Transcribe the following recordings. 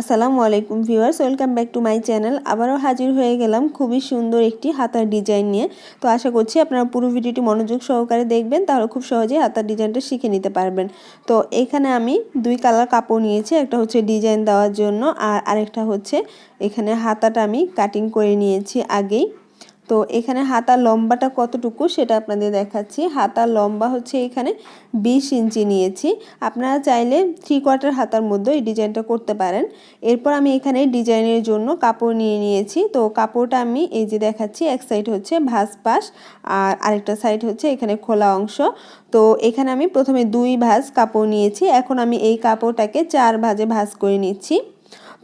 আসসালামু আলাইকুম viewers, welcome back to my channel. আবারও হাজির হয়ে গেলাম খুবই সুন্দর একটি হাতার ডিজাইন নিয়ে। তো আশা করছি আপনারা পুরো ভিডিওটি মনোযোগ সহকারে দেখবেন, তাহলে খুব সহজেই হাতার ডিজাইনটা শিখে নিতে পারবেন। তো এখানে আমি দুই কালার কাপড় নিয়েছি, একটা হচ্ছে ডিজাইন দেওয়ার জন্য আর আরেকটা হচ্ছে এখানে হাতাটা আমি কাটিং করে নিয়েছি আগেই। তো এখানে হাতার লম্বাটা কতটুকু সেটা আপনাদের দেখাচ্ছি। হাতার লম্বা হচ্ছে এখানে বিশ ইঞ্চি নিয়েছি। আপনারা চাইলে থ্রি কোয়ার্টার হাতার মধ্যে এই ডিজাইনটা করতে পারেন। এরপর আমি এখানে ডিজাইনের জন্য কাপড় নিয়ে নিয়েছি। তো কাপড়টা আমি এই যে দেখাচ্ছি, এক সাইড হচ্ছে ভাঁজ পাশ আর আরেকটা সাইড হচ্ছে এখানে খোলা অংশ। তো এখানে আমি প্রথমে দুই ভাঁজ কাপড় নিয়েছি। এখন আমি এই কাপড়টাকে চার ভাজে ভাঁজ করে নিচ্ছি।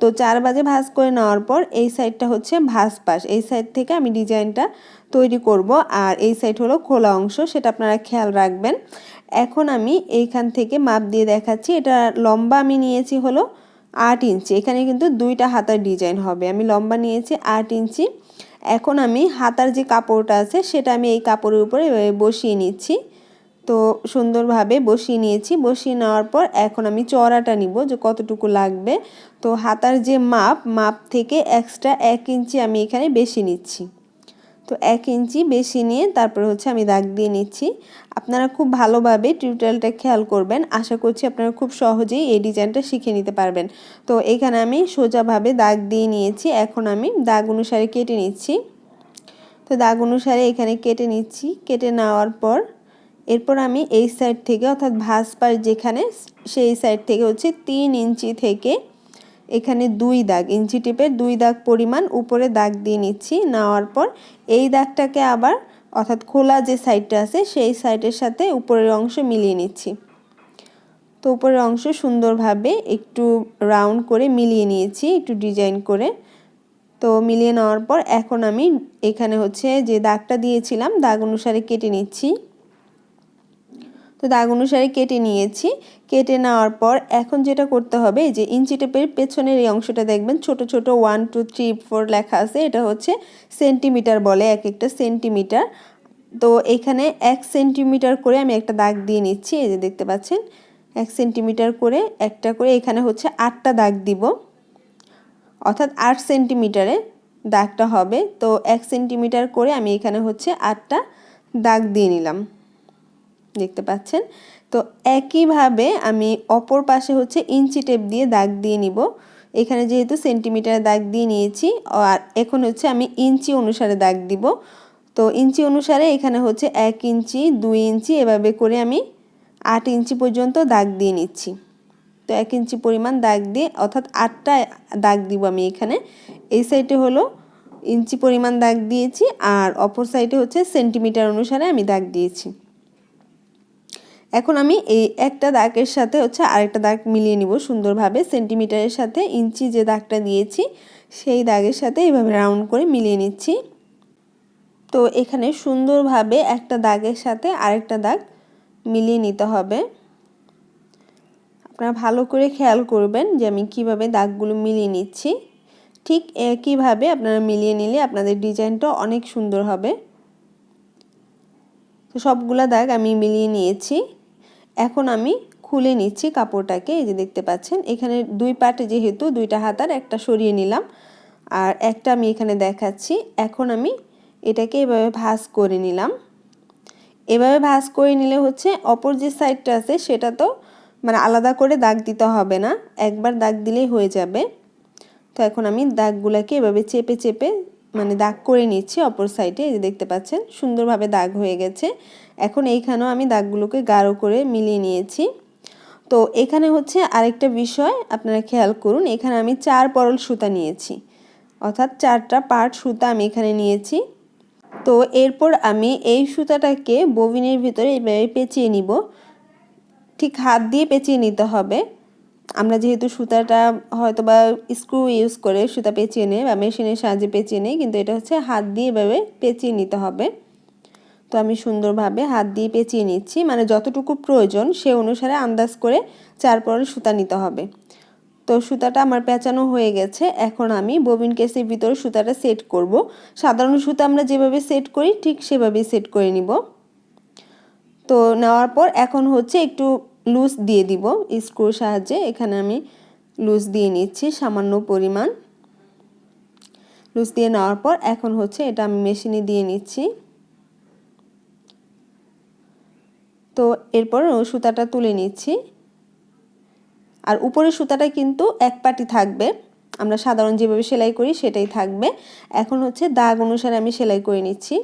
তো চার বাজে ভাঁজ করে নেওয়ার পর এই সাইডটা হচ্ছে ভাঁজ পাশ। এই সাইড থেকে আমি ডিজাইনটা তৈরি করব আর এই সাইড হলো খোলা অংশ, সেটা আপনারা খেয়াল রাখবেন। এখন আমি এইখান থেকে মাপ দিয়ে দেখাচ্ছি, এটা লম্বা আমি নিয়েছি হলো আট ইঞ্চি। এখানে কিন্তু দুইটা হাতার ডিজাইন হবে, আমি লম্বা নিয়েছি আট ইঞ্চি। এখন আমি হাতার যে কাপড়টা আছে, সেটা আমি এই কাপড়ের উপরে বসিয়ে নিচ্ছি। তো সুন্দরভাবে বসিয়ে নিয়েছি। বসিয়ে নেওয়ার পর এখন আমি চড়াটা নিব যে কতটুকু লাগবে। তো হাতার যে মাপ মাপ থেকে এক্সট্রা এক ইঞ্চি আমি এখানে বেশি নিচ্ছি। তো এক ইঞ্চি বেশি নিয়ে তারপরে হচ্ছে আমি দাগ দিয়ে নিচ্ছি। আপনারা খুব ভালোভাবে টিউটোরিয়ালটা খেয়াল করবেন। আশা করছি আপনারা খুব সহজেই এই ডিজাইনটা শিখে নিতে পারবেন। তো এখানে আমি সোজাভাবে দাগ দিয়ে নিয়েছি। এখন আমি দাগ অনুসারে কেটে নিচ্ছি। তো দাগ অনুসারে এখানে কেটে নিচ্ছি। কেটে নেওয়ার পর এরপর আমি এই সাইড থেকে, অর্থাৎ পাশ যেখানে, সেই সাইড থেকে হচ্ছে তিন ইঞ্চি থেকে এখানে দুই দাগ, ইঞ্চি টিপের দুই দাগ পরিমাণ উপরে দাগ দিয়ে নিচ্ছি। নেওয়ার পর এই দাগটাকে আবার, অর্থাৎ খোলা যে সাইডটা আছে, সেই সাইডের সাথে উপরের অংশ মিলিয়ে নিচ্ছি। তো উপরের অংশ সুন্দরভাবে একটু রাউন্ড করে মিলিয়ে নিয়েছি, একটু ডিজাইন করে। তো মিলিয়ে নেওয়ার পর এখন আমি এখানে হচ্ছে যে দাগটা দিয়েছিলাম, দাগ অনুসারে কেটে নিচ্ছি। তো দাগ অনুসারে কেটে নিয়েছি। কেটে নেওয়ার পর এখন যেটা করতে হবে যে ইঞ্চি টেপের পেছনের এই অংশটা দেখবেন, ছোট ছোট ওয়ান টু থ্রি ফোর লেখা আছে, এটা হচ্ছে সেন্টিমিটার বলে এক একটা সেন্টিমিটার তো এখানে এক সেন্টিমিটার করে আমি একটা দাগ দিয়ে নিচ্ছি, এই যে দেখতে পাচ্ছেন, এক সেন্টিমিটার করে একটা করে এখানে হচ্ছে আটটা দাগ দিব। অর্থাৎ আট সেন্টিমিটারে দাগটা হবে, তো এক সেন্টিমিটার করে আমি এখানে হচ্ছে আটটা দাগ দিয়ে নিলাম। দেখতে পাচ্ছেন। তো একইভাবে আমি অপর পাশে হচ্ছে ইঞ্চি টেপ দিয়ে দাগ দিয়ে নিব। এখানে যেহেতু সেন্টিমিটারে দাগ দিয়ে নিয়েছি, আর এখন হচ্ছে আমি ইঞ্চি অনুসারে দাগ দিব। তো ইঞ্চি অনুসারে এখানে হচ্ছে এক ইঞ্চি, দুই ইঞ্চি এভাবে করে আমি আট ইঞ্চি পর্যন্ত দাগ দিয়ে নিচ্ছি। তো এক ইঞ্চি পরিমাণ দাগ দিয়ে, অর্থাৎ আটটা দাগ দিব আমি এখানে। এই সাইডে হলো ইঞ্চি পরিমাণ দাগ দিয়েছি, আর অপর সাইডে হচ্ছে সেন্টিমিটার অনুসারে আমি দাগ দিয়েছি। এখন আমি এই একটা দাগের সাথে হচ্ছে আরেকটা দাগ মিলিয়ে নিব সুন্দরভাবে সেন্টিমিটারের সাথে, ইঞ্চি যে দাগটা দিয়েছি, সেই দাগের সাথে এইভাবে রাউন্ড করে মিলিয়ে নিচ্ছি। তো এখানে সুন্দরভাবে একটা দাগের সাথে আরেকটা দাগ মিলিয়ে নিতে হবে। আপনারা ভালো করে খেয়াল করবেন যে আমি কীভাবে দাগগুলো মিলিয়ে নিচ্ছি। ঠিক একইভাবে আপনারা মিলিয়ে নিলে আপনাদের ডিজাইনটা অনেক সুন্দর হবে। তো সবগুলা দাগ আমি মিলিয়ে নিয়েছি। এখন আমি খুলে নিচ্ছি কাপড়টাকে, এই যে দেখতে পাচ্ছেন। এখানে দুই পাটে যেহেতু দুইটা হাতার একটা সরিয়ে নিলাম। আর একটা আমি এখানে দেখাচ্ছি। এখন আমি এটাকে এভাবে ভাঁজ করে নিলাম। এভাবে ভাঁজ করে নিলে হচ্ছে অপর যে সাইডটা আছে, সেটা তো মানে আলাদা করে দাগ দিতে হবে না। একবার দাগ দিলেই হয়ে যাবে। তো এখন আমি দাগগুলোকে এভাবে চেপে চেপে মানে দাগ করে নিচ্ছি অপর সাইডে, এই যে দেখতে পাচ্ছেন, সুন্দরভাবে দাগ হয়ে গেছে। এখন এইখানেও আমি দাগগুলোকে গাঢ় করে মিলিয়ে নিয়েছি। তো এখানে হচ্ছে আরেকটা বিষয়, আপনারা খেয়াল করুন, এখানে আমি চার পরল সুতা নিয়েছি। অর্থাৎ চারটা পার্ট সুতা আমি এখানে নিয়েছি। তো এরপর আমি এই সুতাটাকে ববিনের ভিতরে এইভাবে পেঁচিয়ে নিব। ঠিক হাত দিয়ে পেঁচিয়ে নিতে হবে। আমরা যেহেতু সুতাটা হয়তো বা স্ক্রু ইউজ করে সুতা পেঁচিয়ে নেই বা মেশিনের সাহায্যে পেঁচিয়ে নেই, কিন্তু এটা হচ্ছে হাত দিয়ে এভাবে পেঁচিয়ে নিতে হবে। তো আমি সুন্দরভাবে হাত দিয়ে পেঁচিয়ে নিচ্ছি মানে যতটুকু প্রয়োজন সে অনুসারে আন্দাজ করে চার পরে সুতা নিতে হবে। তো সুতাটা আমার পেঁচানো হয়ে গেছে, এখন আমি ববিন কেসের ভিতরে সুতাটা সেট করব। সাধারণ সুতা আমরা যেভাবে সেট করি, ঠিক সেভাবেই সেট করে নিব। তো নেওয়ার পর এখন হচ্ছে একটু লুজ দিয়ে দিব। স্ক্রুর সাহায্যে এখানে আমি লুজ দিয়ে নিচ্ছি, সামান্য পরিমাণ। লুজ দিয়ে নেওয়ার পর এখন হচ্ছে এটা আমি মেশিনে দিয়ে নিচ্ছি। তো এরপর সুতাটা তুলে নিচ্ছি। আর উপরের সুতাটা কিন্তু এক পাটি থাকবে। আমরা সাধারণ যেভাবে সেলাই করি সেটাই থাকবে। এখন হচ্ছে দাগ অনুসারে আমি সেলাই করে নিচ্ছি।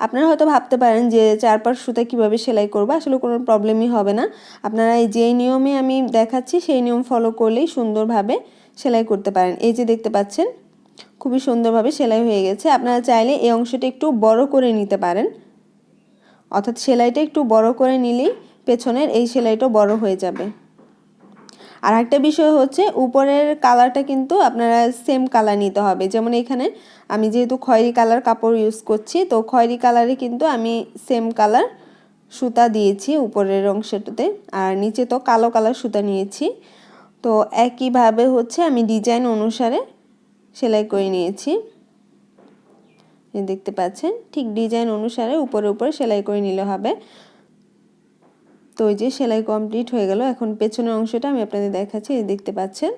আপনারা হয়তো ভাবতে পারেন যে চারপাশ সুতা কীভাবে সেলাই করব, আসলে কোনো প্রবলেমই হবে না। আপনারা এই যে নিয়মে আমি দেখাচ্ছি, সেই নিয়ম ফলো করলেই সুন্দরভাবে সেলাই করতে পারেন। এই যে দেখতে পাচ্ছেন, খুবই সুন্দরভাবে সেলাই হয়ে গেছে। আপনারা চাইলে এই অংশটা একটু বড় করে নিতে পারেন। অর্থাৎ সেলাইটা একটু বড় করে নিলেই পেছনের এই সেলাইটা বড় হয়ে যাবে। আর একটা বিষয় হচ্ছে, উপরের কালারটা কিন্তু আপনারা সেম কালার নিতে হবে। যেমন এখানে আমি যেহেতু খয়েরি কালার কাপড় ইউজ করছি, তো খয়েরি কালারে কিন্তু আমি সেম কালার সুতা দিয়েছি উপরের অংশটাতে। আর নিচে তো কালো কালার সুতা নিয়েছি। তো একইভাবে হচ্ছে আমি ডিজাইন অনুসারে সেলাই করে নিয়েছি। দেখতে পাচ্ছেন? ঠিক ডিজাইন অনুসারে উপরে উপরে সেলাই করে নিলে হবে। তো ওই যে সেলাই কমপ্লিট হয়ে গেল। এখন পেছনের অংশটা আমি আপনাদের দেখাচ্ছি দেখতে পাচ্ছেন।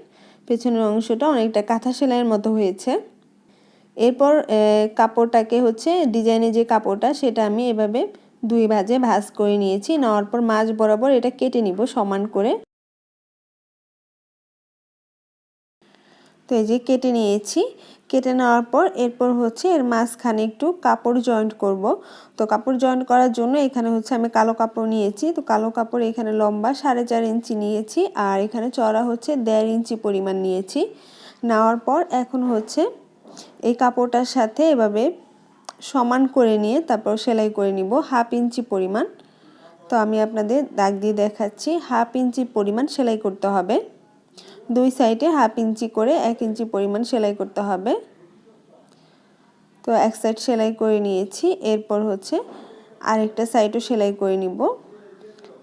পেছনের অংশটা অনেকটা কাঁথা সেলাইয়ের মতো হয়েছে। এরপর কাপড়টাকে হচ্ছে ডিজাইনের যে কাপড়টা, সেটা আমি এভাবে দুই ভাজে ভাজ করে নিয়েছি। নেওয়ার পর মাছ বরাবর এটা কেটে নিব সমান করে। তো এই যে কেটে নিয়েছি। কেটে নেওয়ার পর এরপর হচ্ছে এর মাঝখানে একটু কাপড় জয়েন্ট করব। তো কাপড় জয়েন্ট করার জন্য এখানে হচ্ছে আমি কালো কাপড় নিয়েছি। তো কালো কাপড় এখানে লম্বা সাড়ে চার ইঞ্চি নিয়েছি আর এখানে চড়া হচ্ছে দেড় ইঞ্চি পরিমাণ নিয়েছি। নেওয়ার পর এখন হচ্ছে এই কাপড়টার সাথে এভাবে সমান করে নিয়ে তারপর সেলাই করে নিব হাফ ইঞ্চি পরিমাণ। তো আমি আপনাদের দাগ দিয়ে দেখাচ্ছি, হাফ ইঞ্চি পরিমাণ সেলাই করতে হবে। দুই সাইডে হাফ ইঞ্চি করে এক ইঞ্চি পরিমাণ সেলাই করতে হবে। তো এক সাইড সেলাই করে নিয়েছি, এরপর হচ্ছে আরেকটা সাইডও সেলাই করে নিব।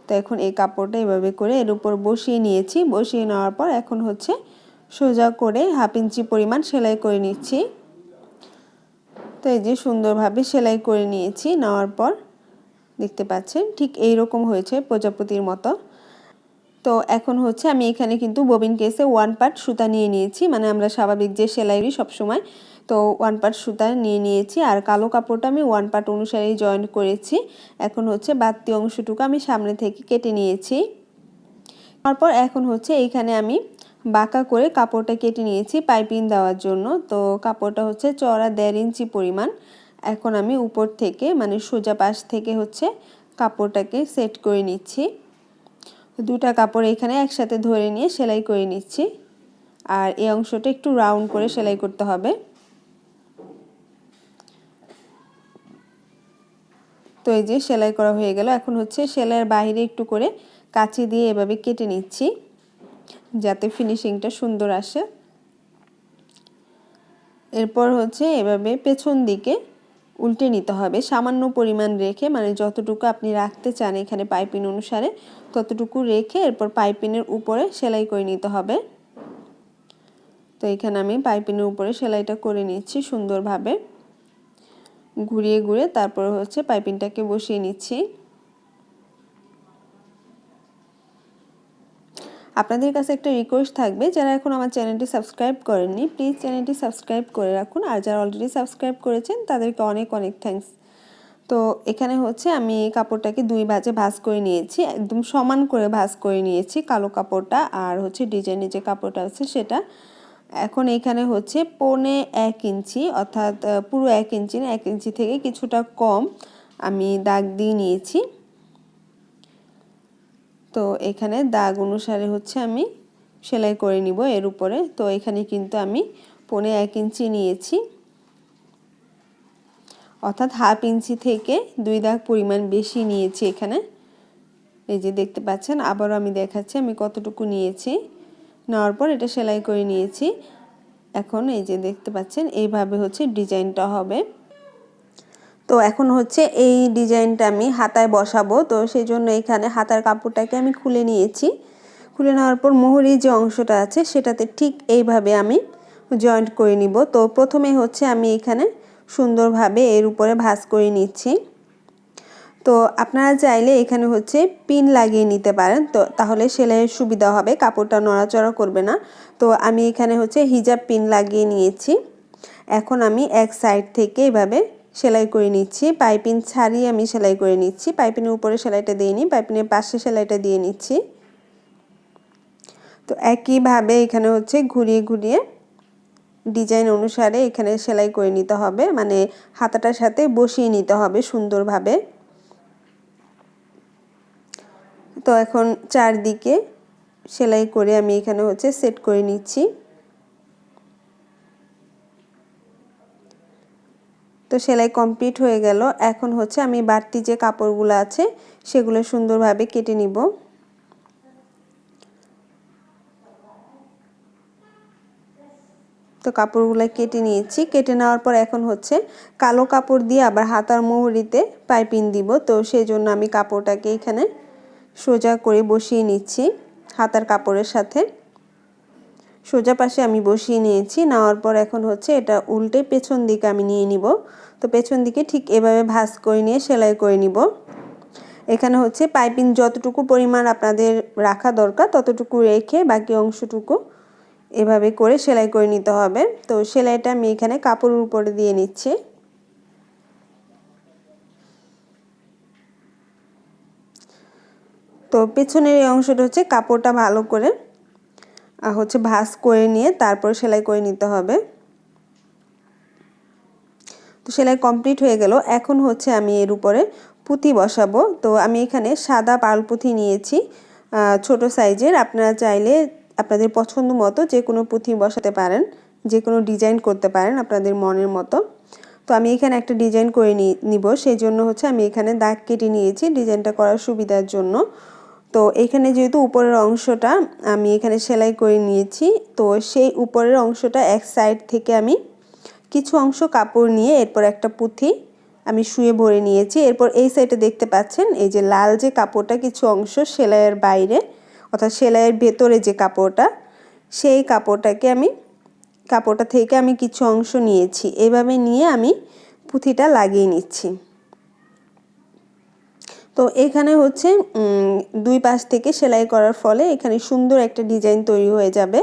তো এখন এই কাপড়টা এভাবে করে এর উপর বসিয়ে নিয়েছি, বসিয়ে নেওয়ার পর এখন হচ্ছে সোজা করে হাফ ইঞ্চি পরিমাণ সেলাই করে নিচ্ছি। তো এই যে সুন্দরভাবে সেলাই করে নিয়েছি, নেওয়ার পর দেখতে পাচ্ছেন ঠিক এই রকম হয়েছে প্রজাপতির মতো। তো এখন হচ্ছে আমি এখানে কিন্তু ববিন কেসে ওয়ান পার্ট সুতা নিয়ে নিয়েছি। মানে আমরা স্বাভাবিক যে সেলাইরি সবসময় তো ওয়ান পার্ট সুতা নিয়ে নিয়েছি। আর কালো কাপড়টা আমি ওয়ান পার্ট অনুসারেই জয়েন করেছি। এখন হচ্ছে বাড়তি অংশটুকু আমি সামনে থেকে কেটে নিয়েছি। তারপর এখন হচ্ছে এইখানে আমি বাঁকা করে কাপড়টা কেটে নিয়েছি পাইপিং দেওয়ার জন্য। তো কাপড়টা হচ্ছে চড়া দেড় ইঞ্চি পরিমাণ। এখন আমি উপর থেকে মানে সোজা পাশ থেকে হচ্ছে কাপড়টাকে সেট করে নিচ্ছি। দুটা কাপড় এখানে একসাথে ধরে নিয়ে সেলাই করে নিচ্ছি। আর এই অংশটা একটু রাউন্ড করে সেলাই করতে হবে। তো এই যে সেলাই করা হয়ে গেল। এখন হচ্ছে সেলাইয়ের বাইরে একটু করে কাঁচি দিয়ে এভাবে কেটে নিচ্ছি, যাতে ফিনিশিংটা সুন্দর আসে। এরপর হচ্ছে এভাবে পেছন দিকে উল্টে নিতে হবে। সামান্য পরিমাণ রেখে মানে যতটুকু আপনি রাখতে চান এখানে পাইপিং অনুসারে, ততটুকু রেখে এরপর পাইপিনের উপরে সেলাই করে নিতে হবে। তো এখানে আমি পাইপিনের উপরে সেলাইটা করে নিচ্ছি সুন্দরভাবে। ঘুরিয়ে ঘুরে তারপর হচ্ছে পাইপিনটাকে বসিয়ে নিচ্ছি। আপনাদের কাছে একটা রিকোয়েস্ট থাকবে, যারা এখন আমার চ্যানেলটি সাবস্ক্রাইব করেননি প্লিজ চ্যানেলটি সাবস্ক্রাইব করে রাখুন। আর যারা অলরেডি সাবস্ক্রাইব করেছেন, তাদেরকে অনেক অনেক থ্যাংকস তো এখানে হচ্ছে আমি কাপড়টাকে দুই ভাজে ভাজ করে নিয়েছি, একদম সমান করে ভাজ করে নিয়েছি, কালো কাপড়টা আর হচ্ছে ডিজাইনের যে কাপড়টা আছে সেটা। এখন এখানে হচ্ছে পৌনে এক ইঞ্চি, অর্থাৎ পুরো এক ইঞ্চি না, এক ইঞ্চি থেকে কিছুটা কম আমি দাগ দিয়ে নিয়েছি। তো এখানে দাগ অনুসারে হচ্ছে আমি সেলাই করে নিব এর উপরে। তো এখানে কিন্তু আমি পনে এক ইঞ্চি নিয়েছি। অর্থাৎ হাফ ইঞ্চি থেকে দুই দাগ পরিমাণ বেশি নিয়েছি এখানে। এই যে দেখতে পাচ্ছেন, আবারও আমি দেখাচ্ছি, আমি কতটুকু নিয়েছি। নেওয়ার পর এটা সেলাই করে নিয়েছি। এখন এই যে দেখতে পাচ্ছেন, এইভাবে হচ্ছে ডিজাইনটা হবে। তো এখন হচ্ছে এই ডিজাইনটা আমি হাতায় বসাবো। তো সেই জন্য এখানে হাতার কাপড়টাকে আমি খুলে নিয়েছি। খুলে নেওয়ার পর মোহরি যে অংশটা আছে সেটাতে ঠিক এইভাবে আমি জয়েন্ট করে নিব। তো প্রথমে হচ্ছে আমি এখানে সুন্দরভাবে এর উপরে ভাঁজ করে নিচ্ছি। তো আপনারা চাইলে এখানে হচ্ছে পিন লাগিয়ে নিতে পারেন। তো তাহলে সেলাইয়ের সুবিধা হবে, কাপড়টা নড়াচড়া করবে না। তো আমি এখানে হচ্ছে হিজাব পিন লাগিয়ে নিয়েছি। এখন আমি এক সাইড থেকে এভাবে সেলাই করে নিচ্ছি। পাইপিং ছাড়িয়ে আমি সেলাই করে নিচ্ছি। পাইপিনের উপরে সেলাইটা দিয়ে নিই পাইপিনের পাশে সেলাইটা দিয়ে নিচ্ছি। তো একইভাবে এখানে হচ্ছে ঘুরিয়ে ঘুরিয়ে ডিজাইন অনুসারে এখানে সেলাই করে নিতে হবে। মানে হাতাটার সাথে বসিয়ে নিতে হবে সুন্দরভাবে। তো এখন চারদিকে সেলাই করে আমি এখানে হচ্ছে সেট করে নিচ্ছি। তো সেলাই কমপ্লিট হয়ে গেল। এখন হচ্ছে আমি বাড়তি যে কাপড়গুলো আছে, সেগুলো সুন্দরভাবে কেটে নিব। তো কাপড়গুলো কেটে নিয়েছি। কেটে নেওয়ার পর এখন হচ্ছে কালো কাপড় দিয়ে আবার হাতার মুহুরিতে পাইপিং দিব। তো সেই জন্য আমি কাপড়টাকে এখানে সোজা করে বসিয়ে নিচ্ছি হাতার কাপড়ের সাথে। সোজা পাশে আমি বসিয়ে নিয়েছি। নেওয়ার পর এখন হচ্ছে এটা উল্টে পেছন দিকে আমি নিয়ে নিব। তো পেছন দিকে ঠিক এভাবে ভাঁজ করে নিয়ে সেলাই করে নিব। এখানে হচ্ছে পাইপিং যতটুকু পরিমাণ আপনাদের রাখা দরকার ততটুকু রেখে বাকি অংশটুকু এভাবে করে সেলাই করে নিতে হবে। তো সেলাইটা আমি এখানে কাপড়ের উপরে দিয়ে নিচ্ছি। তো পেছনের এই অংশটা হচ্ছে কাপড়টা ভালো করে হচ্ছে ভাঁজ করে নিয়ে তারপর সেলাই করে নিতে হবে। তো সেলাই কমপ্লিট হয়ে গেল। এখন হচ্ছে আমি এর উপরে পুঁতি বসাবো। তো আমি এখানে সাদা পাল পুঁথি নিয়েছি। ছোট সাইজের। আপনারা চাইলে আপনাদের পছন্দ মতো যে কোনো পুঁথি বসাতে পারেন, যে কোনো ডিজাইন করতে পারেন আপনাদের মনের মতো। তো আমি এখানে একটা ডিজাইন করে নিব। সেই জন্য হচ্ছে আমি এখানে দাগ কেটে নিয়েছি। ডিজাইনটা করার সুবিধার জন্য। তো এখানে যেহেতু উপরের অংশটা আমি এখানে সেলাই করে নিয়েছি, তো সেই উপরের অংশটা এক সাইড থেকে আমি কিছু অংশ কাপড় নিয়ে এরপর একটা পুঁথি আমি শুয়ে ভরে নিয়েছি। এরপর এই সাইডে দেখতে পাচ্ছেন, এই যে লাল যে কাপড়টা কিছু অংশ সেলাইয়ের বাইরে, অর্থাৎ সেলাইয়ের ভেতরে যে কাপড়টা, সেই কাপড়টাকে আমি, কাপড়টা থেকে আমি কিছু অংশ নিয়েছি। এভাবে নিয়ে আমি পুঁথিটা লাগিয়ে নিচ্ছি। তো এখানে হচ্ছে দুই পাশ থেকে সেলাই করার ফলে এখানে সুন্দর একটা ডিজাইন তৈরি হয়ে যাবে।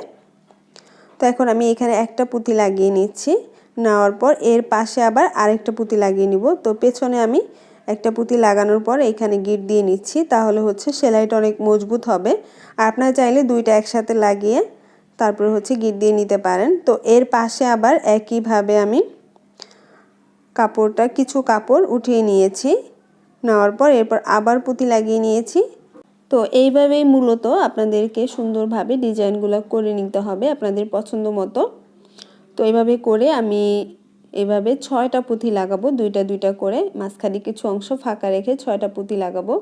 তো এখন আমি এখানে একটা পুঁতি লাগিয়ে নিচ্ছি। নেওয়ার পর এর পাশে আবার আরেকটা পুঁতি লাগিয়ে নিব। তো পেছনে আমি একটা পুঁতি লাগানোর পর এখানে গিট দিয়ে নিচ্ছি। তাহলে হচ্ছে সেলাইটা অনেক মজবুত হবে। আর আপনারা চাইলে দুইটা একসাথে লাগিয়ে তারপর হচ্ছে গিট দিয়ে নিতে পারেন। তো এর পাশে আবার একইভাবে আমি কাপড়টা, কিছু কাপড় উঠিয়ে নিয়েছি। নেওয়ার পর এরপর আবার পুঁতি লাগিয়ে নিয়েছি। তো এইভাবেই মূলত আপনাদেরকে সুন্দরভাবে ডিজাইনগুলো করে নিতে হবে আপনাদের পছন্দ মতো। তো এইভাবে করে আমি এভাবে ছয়টা পুঁথি লাগাবো, দুইটা দুইটা করে। মাঝখানে কিছু অংশ ফাঁকা রেখে ছয়টা পুঁথি লাগাবো।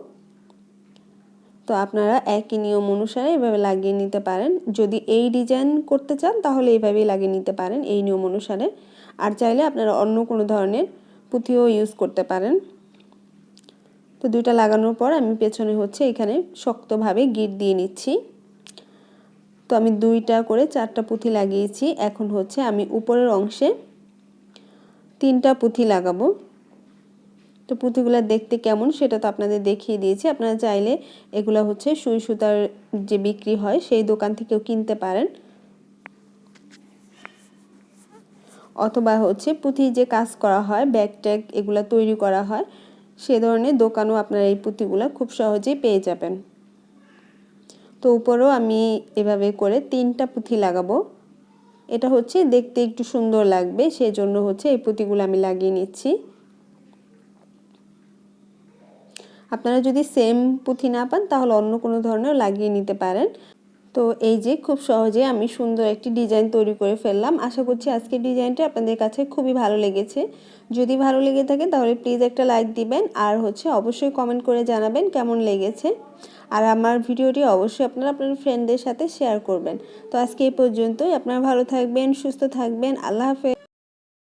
তো আপনারা একই নিয়ম অনুসারে এভাবে লাগিয়ে নিতে পারেন। যদি এই ডিজাইন করতে চান তাহলে এইভাবেই লাগিয়ে নিতে পারেন, এই নিয়ম অনুসারে। আর চাইলে আপনারা অন্য কোনো ধরনের পুঁথিও ইউজ করতে পারেন। তো দুইটা লাগানোর পর আমি পেছনে হচ্ছে এখানে শক্তভাবে গিট দিয়ে নিচ্ছি। তো আমি দুইটা করে চারটা পুঁথি লাগিয়েছি। এখন হচ্ছে আমি উপরের অংশে তিনটা পুঁথি লাগাবো। তো পুঁথিগুলো দেখতে কেমন সেটা তো আপনাদের দেখিয়ে দিয়েছি। আপনারা চাইলে এগুলো হচ্ছে সুই সুতার যে বিক্রি হয় সেই দোকান থেকেও কিনতে পারেন। অথবা হচ্ছে পুঁথি যে কাজ করা হয়, ব্যাগ ট্যাগ এগুলো তৈরি করা হয় সে ধরনের দোকানও আপনারা এই পুঁতিগুলো খুব সহজেই পেয়ে যাবেন। তো উপরেও আমি এভাবে করে তিনটা পুঁথি লাগাবো। এটা হচ্ছে দেখতে একটু সুন্দর লাগবে সেই জন্য হচ্ছে এই পুঁতিগুলো আমি লাগিয়ে নিচ্ছি। আপনারা যদি সেম পুঁথি না পান, তাহলে অন্য কোনো ধরনের লাগিয়ে নিতে পারেন। তো এই যে খুব সহজে আমি সুন্দর একটি ডিজাইন তৈরি করে ফেললাম। আশা করছি আজকের ডিজাইনটা আপনাদের কাছে খুবই ভালো লেগেছে। যদি ভালো লেগে থাকে তাহলে প্লিজ একটা লাইক দিবেন আর হচ্ছে অবশ্যই কমেন্ট করে জানাবেন কেমন লেগেছে। আর আমার ভিডিওটি অবশ্যই আপনারা আপনার ফ্রেন্ডদের সাথে শেয়ার করবেন। তো আজকে এই পর্যন্তই। আপনারা ভালো থাকবেন, সুস্থ থাকবেন। আল্লাহ হাফেজ।